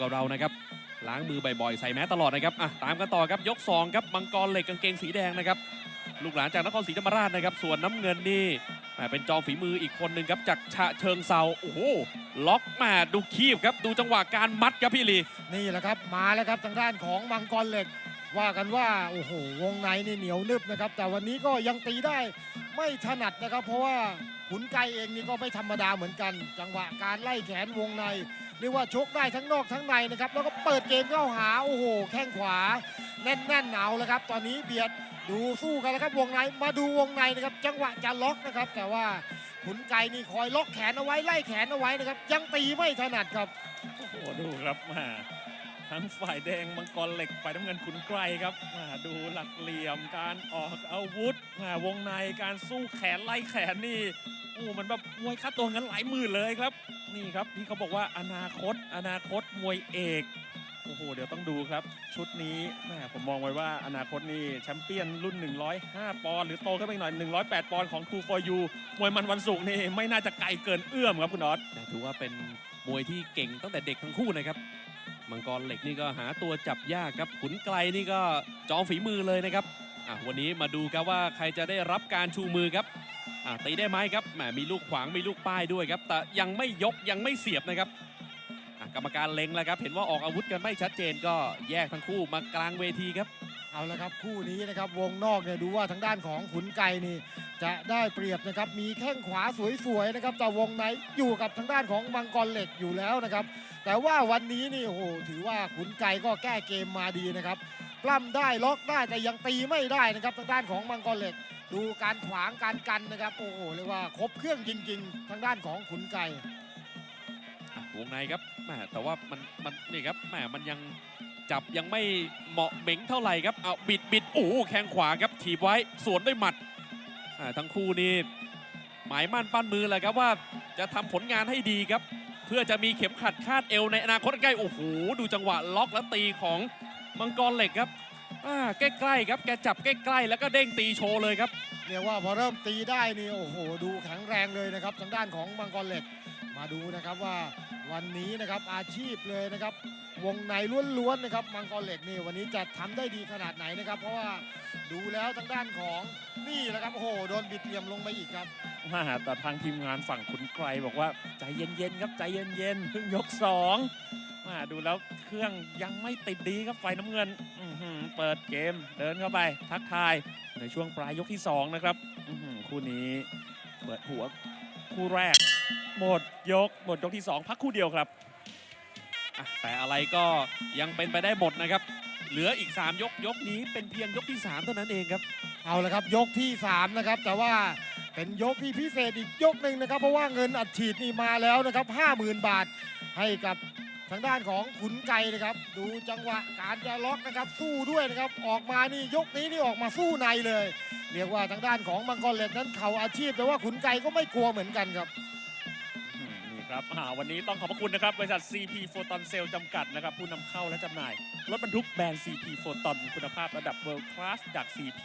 กับเรานะครับล้างมือบ่อยๆใส่แมสตลอดนะครับอะตามกันต่อครับยก2ครับมังกรเหล็กกางเกงสีแดงนะครับลูกหลานจากนครศรีธรรมราชนะครับส่วนน้ำเงินนี่เป็นจอมฝีมืออีกคนหนึ่งครับจากฉะเชิงเซาโอ้โหล็อกมาดูคีบครับดูจังหวะการมัดครับพี่ลีนี่แหละครับมาแล้วครับทางด้านของมังกรเหล็ก ว่ากันว่าโอ้โหวงในนี่เหนียวนึบนะครับแต่วันนี้ก็ยังตีได้ไม่ถนัดนะครับ เพราะว่าขุนไกเองนี่ก็ไม่ธรรมดาเหมือนกัน จังหวะการไล่แขนวงใน เรียกว่าชกได้ทั้งนอกทั้งในนะครับ แล้วก็เปิดเกมเข้าหาโอ้โห แข้งขวา แน่นๆหนาวแล้วครับ ตอนนี้เบียดดูสู้กันแล้วครับวงในมาดูวงในนะครับ จังหวะจะล็อกนะครับ แต่ว่าขุนไกนี่คอยล็อกแขนเอาไว้ไล่แขนเอาไว้นะครับ ยังตีไม่ถนัดครับโอ้โหดูครับมาทั้งฝ่ายแดงมังกรเหล็กฝ่ายน้ำเงินขุนไกรครับมาดูหลักเหลี่ยมการออกอาวุธมาวงในการสู้แขนไล่แขนนี่โอ้มันแบบมวยค่าตัวเงินหลายหมื่นเลยครับ นี่ครับที่เขาบอกว่าอนาคต อนาคตมวยเอกโอ้โหเดี๋ยวต้องดูครับ ชุดนี้แม่ผมมองไว้ว่าอนาคตนี่แชมเปี้ยนรุ่น 105 ปอนด์หรือโตขึ้นไปอีกหน่อย 108 ปอนด์ของ True for You มวยมันวันศุกร์นี่ไม่น่าจะไกลเกินเอื้อมครับคุณออสแต่ถือว่าเป็นมวยที่เก่งตั้งแต่เด็กทั้งคู่นะครับมังกรเหล็กนี่ก็หาตัวจับยากครับขุนไกลนี่ก็จอมฝีมือเลยนะครับอะวันนี้มาดูครับว่าใครจะได้รับการชูมือครับ อะตีได้ไหมครับแหมมีลูกขวางมีลูกป้ายด้วยครับ แต่ยังไม่ยกยังไม่เสียบนะครับอะกรรมการเล็งแล้วครับ เห็นว่าออกอาวุธกันไม่ชัดเจนก็แยกทั้งคู่มากลางเวทีครับ เอาละครับคู่นี้นะครับวงนอกเนี่ยดูว่าทางด้านของขุนไก่นี่ จะได้เปรียบนะครับมีแข้งขวาสวยๆนะครับแต่วงในอยู่กับทางด้านของมังกรเหล็กอยู่แล้วนะครับ แต่ว่าวันนี้นี่โอ้โหถือว่าขุนไก่ก็แก้เกมมาดีนะครับปล้ำได้ล็อกได้แต่ยังตีไม่ได้นะครับทางด้านของมังกรเหล็ก ดูการขวางการกันนะครับ โอ้โหเรียกว่าครบเครื่องจริง ๆ ทางด้านของขุนไก่อะวงในครับแหมแต่ว่ามันมันนี่ครับแหมมันยังจับยังไม่เหมาะเหม็งเท่าไหร่ครับเอาบิดบิดโอ้โหแข้งขวาครับถีบไว้สวนด้วยหมัดอ่าทั้งคู่นี่หมายมั่นปั้นมือแหละครับว่าจะทำผลงานให้ดีครับ เพื่อจะมีเข็มขัดคาดเอวในอนาคตใกล้โอ้โหดูจังหวะล็อกและตีของมังกรเหล็กครับ อ่าใกล้ๆครับแกจับใกล้ๆแล้วก็เด้งตีโชว์เลยครับ เรียกว่าพอเริ่มตีได้นี่โอ้โห ดูแข็งแรงเลยนะครับทางด้านของมังกรเหล็ก มาดูนะครับว่าวันนี้นะครับอาชีพเลยนะครับ วงในล้วนๆนะครับมังกรเหล็กนี่วันนี้จะทำได้ดีขนาดไหนนะครับ เพราะว่าดูแล้วทางด้านของนี่แหละครับโอ้โหโดนบิดเหลี่ยมลงไปอีกครับมาแต่ทางทีมงานฝั่งขุนไกรบอกว่าใจเย็นๆครับใจเย็นๆเพิ่งยกสอง มาดูแล้วเครื่องยังไม่ติดดีครับไฟน้ำเงินเปิดเกมเดินเข้าไป ทักทายในช่วงปลายยกที่สองนะครับคู่นี้เปิดหัวคู่แรก หมดยกหมดยกที่สองพักคู่เดียวครับ แต่อะไรก็ยังเป็นไปได้หมดนะครับ เหลืออีก 3 ยกยกนี้เป็นเพียงยกที่ 3 เท่านั้นเองครับ เอาละครับยกที่สามนะครับ แต่ว่าเป็นยกที่พิเศษอีกยกหนึ่งนะครับ เพราะว่าเงินอัดฉีดนี่มาแล้วนะครับ 50,000 บาทให้กับ ทางด้านของขุนไก่นะครับ ดูจังหวะการจะล็อกนะครับสู้ด้วยนะครับออกมานี่ยกนี้นี่ออกมาสู้ในเลย เรียกว่าทางด้านของมังกรเหล็กนั้นเขาอาชีพ แต่ว่าขุนไก่ก็ไม่กลัวเหมือนกันครับนี่ครับวันนี้ต้องขอบพระคุณนะครับบริษัท CP Photon Cell จำกัดนะครับ ผู้นำเข้าและจำหน่ายรถบรรทุกแบรนด์ CP Photon คุณภาพระดับ World Class จาก CP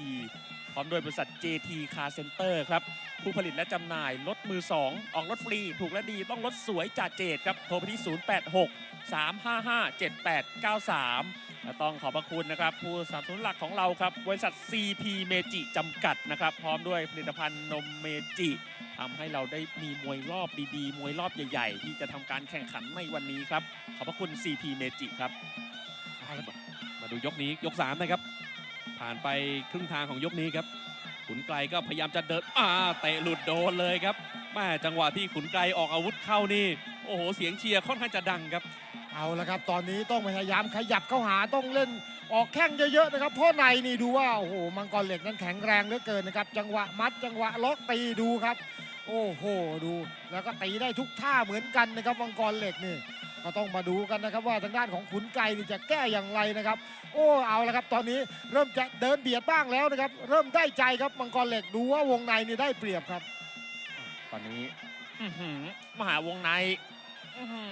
พร้อมด้วยบริษัท JT Car Center ครับผู้ผลิตและจำหน่ายรถมือ 2 ออกรถฟรี ถูกและดีต้องรถสวยจ่าเจดครับโทรไปที่ 086 355 7893และต้องขอบพระคุณนะครับ ผู้สนับสนุนหลักของเราครับ บริษัท CP Meiji จำกัดนะครับ พร้อมด้วยผลิตภัณฑ์นมเมจิทำให้เราได้มีมวยรอบดีๆ มวยรอบใหญ่ ๆ ที่จะทำการแข่งขันในวันนี้ครับ ขอบพระคุณ CP Meiji ครับมาดูยกนี้ยก 3 นะครับ ผ่านไปครึ่งทางของยกนี้ครับขุนไกลก็พยายามจะเดินอ่าเตะหลุดโดนเลยครับแม่จังหวะที่ขุนไกลออกอาวุธเข้านี่ โอ้โห เสียงเชียร์ค่อนข้างจะดังครับ เอาละครับ ตอนนี้ต้องพยายามขยับเข้าหาต้องเล่นออกแข้งเยอะๆนะครับ เพราะในนี่ดูว่าโอ้โหมังกรเหล็กนั้นแข็งแรงเหลือเกินนะครับ จังหวะมัดจังหวะล็อกตีดูครับ โอ้โหดู แล้วก็ตีได้ทุกท่าเหมือนกันนะครับมังกรเหล็กนี่ก็ต้องมาดูกันนะครับว่าทางด้านของขุนไก่นี่จะแก้อย่างไรนะครับ โอ้เอาละครับ ตอนนี้เริ่มจะเดินเบียดบ้างแล้วนะครับ เริ่มได้ใจครับมังกรเหล็กดูว่าวงในนี่ได้เปรียบครับ ตอนนี้อื้อหือมหาวงในอื้อหือ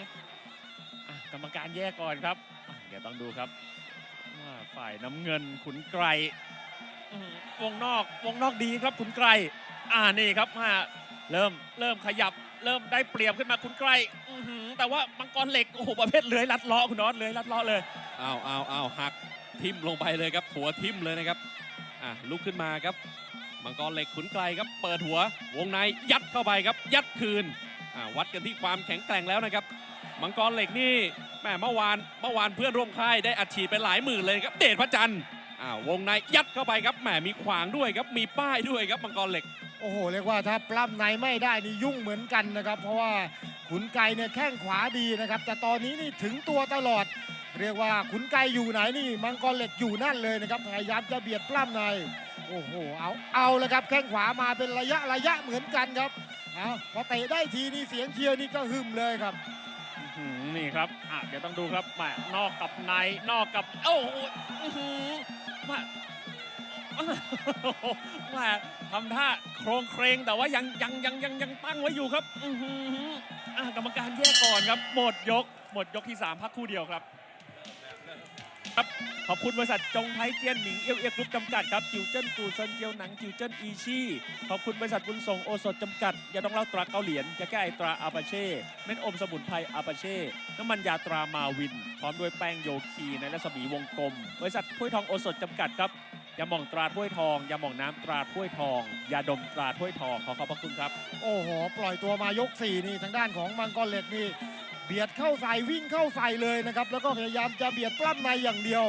กรรมการแยกก่อนครับอะเดี๋ยวต้องดูครับว่าฝ่ายน้ำเงินขุนไกรอื้อหือวงนอกวงนอกดีครับขุนไกรอ่านี่ครับมาเริ่มเริ่มขยับ เริ่มได้เปรียบขึ้นมาขุนไกรอื้อหือแต่ว่ามังกรเหล็กโอ้โหประเภทเลื้อยลัดเลาะคุณน็อตเลื้อยลัดเลาะเลยอ้าวอ้าวอ้าวหักทิ่มลงไปเลยครับหัวทิ่มเลยนะครับอะลุกขึ้นมาครับมังกรเหล็กขุนไกลครับ เปิดหัว วงในยัดเข้าไปครับ ยัดคืนอะวัดกันที่ความแข็งแกร่งแล้วนะครับ มังกรเหล็กนี่แม่เมื่อวานเมื่อวานเพื่อนร่วมค่ายได้อัดฉีดไปหลายหมื่นเลยครับ เดชพระจันทร์อ่าวงในยัดเข้าไปครับแหมมีขวางด้วยครับมีป้ายด้วยครับมังกรเหล็ก โอ้โหเรียกว่าถ้าปล้ำในไม่ได้นี่ยุ่งเหมือนกันนะครับ เพราะว่าขุนไกเนี่ยแข้งขวาดีนะครับ แต่ตอนนี้นี่ถึงตัวตลอด เรียกว่าขุนไกอยู่ไหนนี่มังกรเหล็กอยู่นั่นเลยนะครับพยายามจะเบียดปล้ำในโอ้โหเอาเอาเลยครับแข้งขวามาเป็นระยะระยะเหมือนกันครับเอาพอเตะได้ทีนี่เสียงเชียร์นี่ก็หึมเลยครับ นี่ครับอะเดี๋ยวต้องดูครับแหมนอกกับในนอกกับโอ้โหอื้อหือแหมาแหมาทำท่าโครงเครงแต่ว่ายังยังยังยังยังตั้งไว้อยู่ครับอื้อหืออะกรรมการแยกก่อนครับหมดยกหมดยกที่3พักครู่เดียวครับ ครับ ขอบคุณบริษัทจงไทยเจียนหนิงเอียวเอียกรุ๊ปจำกัดครับจิวเจิ้นกูเซินเจียวหนังจิวเจิ้นอีชี่ขอบคุณบริษัทบุญส่งโอสถจำกัดยาดองเล้าตราเกาเหลียนยาแก้ไอตราอาปาเช่เม็ดอมสมุนไพรอาปาเช่น้ำมันยาตรามาวิน พร้อมด้วยแป้งโยคีในรัศมีวงกลม บริษัทถ้วยทองโอสถจำกัดครับยาหม่องตราถ้วยทองยาหม่องน้ำตราถ้วยทองยาดมตราถ้วยทองขอขอบพระคุณครับ โอ้โห ปล่อยตัวมายก 4 นี่ ทางด้านของมังกรเหล็กนี่ เบียดเข้าใส่วิ่งเข้าใส่เลยนะครับ แล้วก็พยายามจะเบียดปล้ำในอย่างเดียว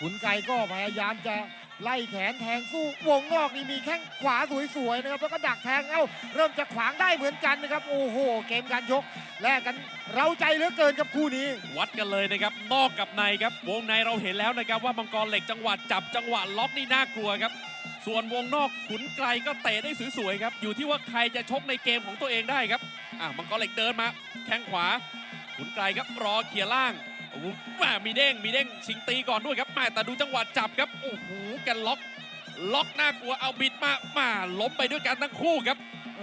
ขุนไก่ก็พยายามจะไล่แขนแทงสู้วงนอกนี่มีแข้งขวาสวยๆนะครับแล้วก็ดักแทงเอ้าเริ่มจะขวางได้เหมือนกันนะครับโอ้โห เกมการชกแลกกันเร้าใจเหลือเกินกับคู่นี้ วัดกันเลยนะครับนอกกับในครับ วงในเราเห็นแล้วนะครับว่ามังกรเหล็กจังหวะจับจังหวะล็อกนี่น่ากลัวครับส่วนวงนอกขุนไกลก็เตะได้สวยๆครับอยู่ที่ว่าใครจะชกในเกมของตัวเองได้ครับอะมังกรเหล็กเดินมาแข้งขวา ขุนไกลครับรอเขี่ยล่างโอ้โหแม่มีเด้งมีเด้งชิงตีก่อนด้วยครับแม่แต่ดูจังหวะจับครับโอ้โหแกันล็อก ล็อกน่ากลัวเอาบิดมามาล้มไปด้วยกันทั้งคู่ครับ เอ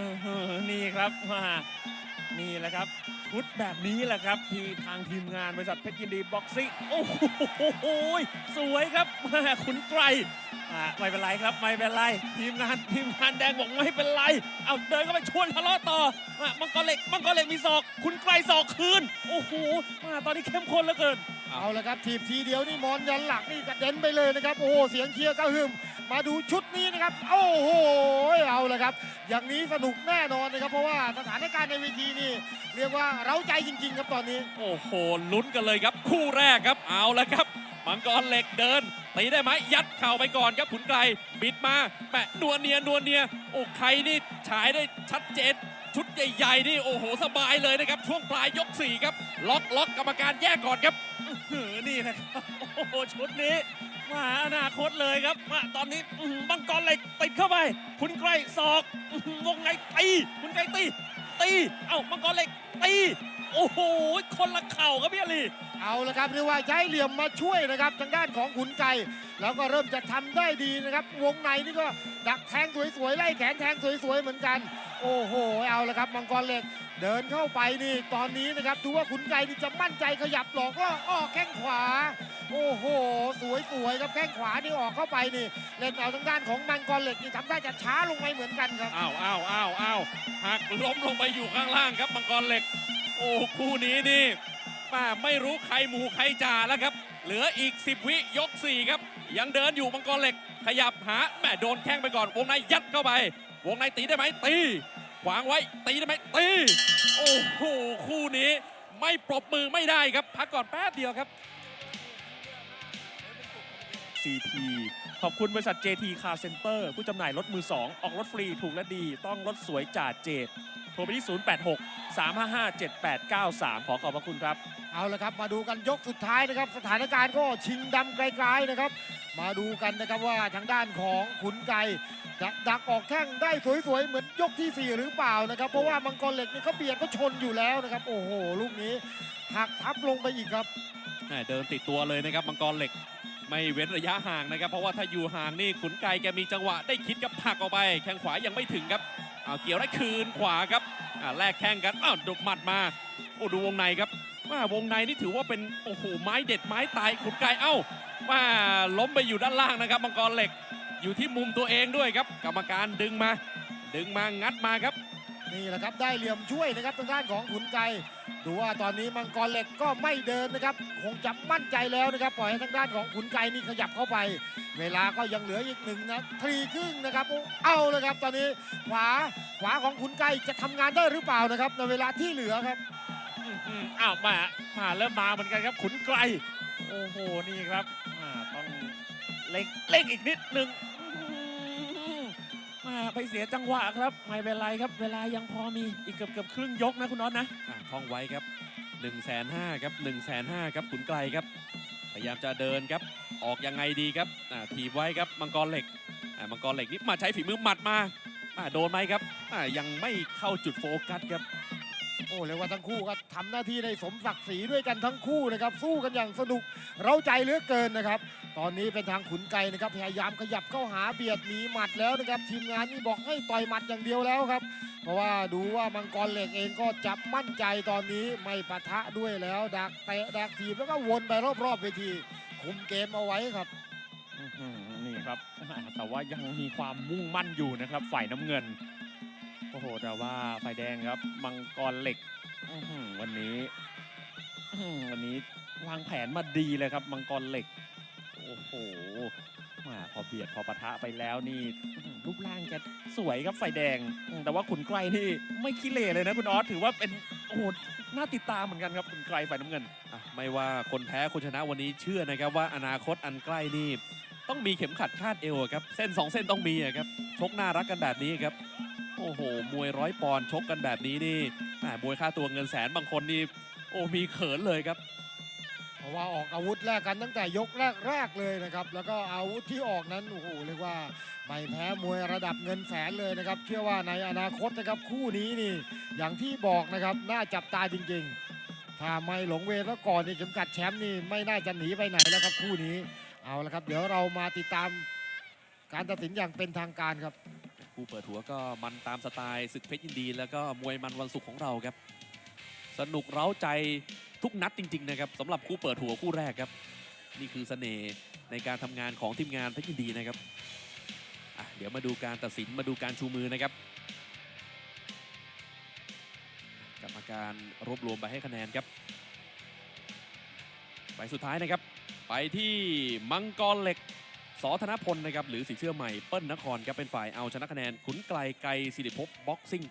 อนี่ครับมานี่แหละครับ ชุดแบบนี้แหละครับ ที่ทางทีมงานบริษัทเพชรยินดีบ็อกซิ่งโอ้โหสวยครับคุณไกรไม่เป็นไรครับไม่เป็นไร ทีมงานทีมงานแดงบอกไม่เป็นไร เอาเดินเข้าไปชวนทะเลาะต่อมังกรเหล็กมังกรเหล็กมีศอก คุณไกรศอกคืน โอ้โหมาตอนนี้เข้มข้นเหลือเกิน เอาละครับทีบทีเดียวนี่มอนยันหลักนี่กระเด็นไปเลยนะครับ โอ้โหเสียงเชียร์ก็หึมมาดูชุดนี้นะครับ โอ้โหเอาละครับ อย่างนี้สนุกแน่นอนนะครับ เพราะว่าสถานการณ์ในเวทีนี่เรียกว่าเร้าใจจริง ๆ ครับตอนนี้ โอ้โหลุ้นกันเลยครับ คู่แรกครับเอาละครับมังกรเหล็กเดินตีได้ไหมยัดเข่าไปก่อนครับขุนไกลบิดมาแปะนัวเนียนัวเนียโอ้ใครนี่ฉายได้ชัดเจน ชุดใหญ่ๆนี่โอ้โหสบายเลยนะครับ ช่วงปลายยก4ครับ ล็อกล็อกกรรมการแยกก่อนครับหือนี่นะครับโอ้โหชุดนี้มาอนาคตเลยครับมาตอนนี้บังกรเหล็กติดเข้าไป คุณไกรศอกวงในตีคุณไกรตีตีเอ้ามังกรเหล็กตี โอ้โห คนละเข่าครับพี่อลีเอาละครับเรียกว่าใช้เหลี่ยมมาช่วยนะครับทางด้านของขุนไก่ แล้วก็เริ่มจะทำได้ดีนะครับ วงในนี่ก็ดักแทงสวยๆไล่แขนแทงสวยๆเหมือนกัน โอ้โห เอาละครับมังกรเหล็กเดินเข้าไปนี่ตอนนี้นะครับดูว่าขุนไก่นี่จะมั่นใจขยับหลอกล่ออ้อแข้งขวา โอ้โห สวยๆครับแข้งขวานี่ออกเข้าไปนี่ เล่นเอาทางด้านของมังกรเหล็กนี่ทำได้จะช้าลงไปเหมือนกันครับอ้าวอ้าวอ้าวอ้าวหักล้มลงไปอยู่ข้างล่างครับมังกรเหล็ก โอ้คู่นี้นี่ป้าไม่รู้ใครหมูใครจ่าแล้วครับ เหลืออีก 10 วิยก 4 ครับ ยังเดินอยู่มังกรเหล็ก ขยับหาแม่โดนแข้งไปก่อน วงในยัดเข้าไป วงในตีได้ไหมตี ขวางไว้ตีได้ไหมตี โอ้โหคู่นี้ไม่ปรบมือไม่ได้ครับ พักก่อนแป๊บเดียวครับ CP ขอบคุณบริษัท JT Car Center ผู้จำหน่ายรถมือ 2 ออกรถฟรีถูกและดี ต้องรถสวยจ่าเจด โทรไปที่ 086 355 7893 ขอขอบพระคุณครับ เอาละครับ มาดูกันยกสุดท้ายนะครับ สถานการณ์ก็ชิงดำไกลๆนะครับ มาดูกันนะครับว่าทางด้านของขุนไก่จะดักออกแข้งได้สวยๆ เหมือนยกที่ 4 หรือเปล่านะครับ เพราะว่ามังกรเหล็กนี่เขาเบียดก็ชนอยู่แล้วนะครับ โอ้โห ลูกนี้หักทับลงไปอีกครับแม่เดินติดตัวเลยนะครับมังกรเหล็กไม่เว้นระยะห่างนะครับ เพราะว่าถ้าอยู่ห่างนี่ขุนไกแกมีจังหวะได้คิดกับผลักออกไป แข้งขวายังไม่ถึงครับ เอาเกี่ยวได้คืนขวาครับอ่าแลกแข้งกันอ้าวดุหมัดมาโอ้ดูวงในครับว่าวงในนี่ถือว่าเป็นโอ้โหไม้เด็ดไม้ตายขุดไกเอ้าว่าล้มไปอยู่ด้านล่างนะครับมังกรเหล็กอยู่ที่มุมตัวเองด้วยครับ กรรมการดึงมา ดึงมางัดมาครับ นี่แหละครับได้เหลี่ยมช่วยนะครับทางด้านของขุนไกดูว่าตอนนี้มังกรเหล็กก็ไม่เดินนะครับ คงจะมั่นใจแล้วนะครับ ปล่อยให้ทางด้านของขุนไกนี่ขยับเข้าไป เวลาก็ยังเหลืออีกหนึ่งนาทีครึ่งนะครับเอาเลยครับ ตอนนี้ขวาขวาของขุนไกจะทำงานได้หรือเปล่านะครับ ในเวลาที่เหลือครับอ้าวมามาเริ่มมาเหมือนกันครับ ขุนไกลโอ้โหนี่ครับต้องเล็งเล็งอีกนิดหนึ่ง มาไปเสียจังหวะครับ ไม่เป็นไรครับ เวลายังพอมีอีกเกือบเกือบครึ่งยกนะคุณน็อตนะอะท่องไว้ครับ1นึ่งแสนห้าครับ1นึ่งแสนห้าครับขุนไกลครับ พยายามจะเดินครับ ออกยังไงดีครับอ่าถีบไว้ครับมังกรเหล็กอ่ามังกรเหล็กนี่มาใช้ฝีมือหมัดมาอ่าโดนไหมครับอ่ายังไม่เข้าจุดโฟกัสครับ โอ้เรียกว่าทั้งคู่ก็ทำหน้าที่ได้สมศักดิ์ศรีด้วยกันทั้งคู่นะครับ สู้กันอย่างสนุกเร้าใจเหลือเกินนะครับ ตอนนี้เป็นทางขุนไกนะครับพยายามขยับเข้าหาเบียดหนีหมัดแล้วนะครับทีมงานนี่บอกให้ต่อยหมัดอย่างเดียวแล้วครับ เพราะว่าดูว่ามังกรเหล็กเองก็จับมั่นใจตอนนี้ไม่ปะทะด้วยแล้วดักเตะดักทีบแล้วก็วนไปรอบๆเวทีคุมเกมเอาไว้ครับนี่ครับแต่ว่ายังมีความมุ่งมั่นอยู่นะครับฝ่ายน้ำเงิน โอ้โหแต่ว่าฝ่ายแดงครับมังกรเหล็กวันนี้วันนี้วางแผนมาดีเลยครับ มังกรเหล็ก โอ้โหมาพอเบียดพอปะทะไปแล้วนี่รูปร่างแกสวยครับฝ่ายแดง แต่ว่าขุนไกรนี่ไม่ขี้เหร่เลยนะคุณออสถือว่าเป็นโอ้โหน่าติดตามเหมือนกันครับขุนไกรฝ่ายน้ำเงินไม่ว่าคนแพ้คนชนะวันนี้เชื่อนะครับว่าอนาคตอันใกล้นี่ต้องมีเข็มขัดคาดเอวครับ เส้นสองเส้นต้องมีครับชกน่ารักกันแบบนี้ครับ โอ้โห มวยร้อยปอนด์ชกกันแบบนี้นี่แหม่มวยค่าตัวเงินแสนบางคนนี่โอ้มีเขินเลยครับ เพราะว่าออกอาวุธแรกกันตั้งแต่ยกแรกๆเลยนะครับ แล้วก็อาวุธที่ออกนั้นโอ้โหเรียกว่าไม่แพ้มวยระดับเงินแสนเลยนะครับ เชื่อว่าในอนาคตนะครับคู่นี้นี่อย่างที่บอกนะครับน่าจับตาจริงๆ ถ้าไม่หลงเวรแล้วก่อนนี่เข็มขัดแชมป์นี่ไม่น่าจะหนีไปไหนแล้วครับคู่นี้เอาละครับ เดี๋ยวเรามาติดตามการตัดสินอย่างเป็นทางการครับ ผู้เปิดหัวก็มันตามสไตล์ศึกเพชรยินดี แล้วก็มวยมันวันศุกร์ของเราครับ สนุกเร้าใจทุกนัดจริง ๆ นะครับสำหรับคู่เปิดหัวคู่แรกครับ นี่คือเสน่ห์ในการทำงานของทีมงานเพชรยินดีนะครับเดี๋ยวมาดูการตัดสินมาดูการชูมือนะครับ กรรมการรวบรวมไปให้คะแนนครับไปสุดท้ายนะครับ ไปที่มังกรเหล็ก สอธนพลนะครับหรือสีเสื้อใหม่เปิ้ลนครครับเป็นฝ่ายเอาชนะคะแนนขุนไกลไกลสิริภพบ็อกซิ่ง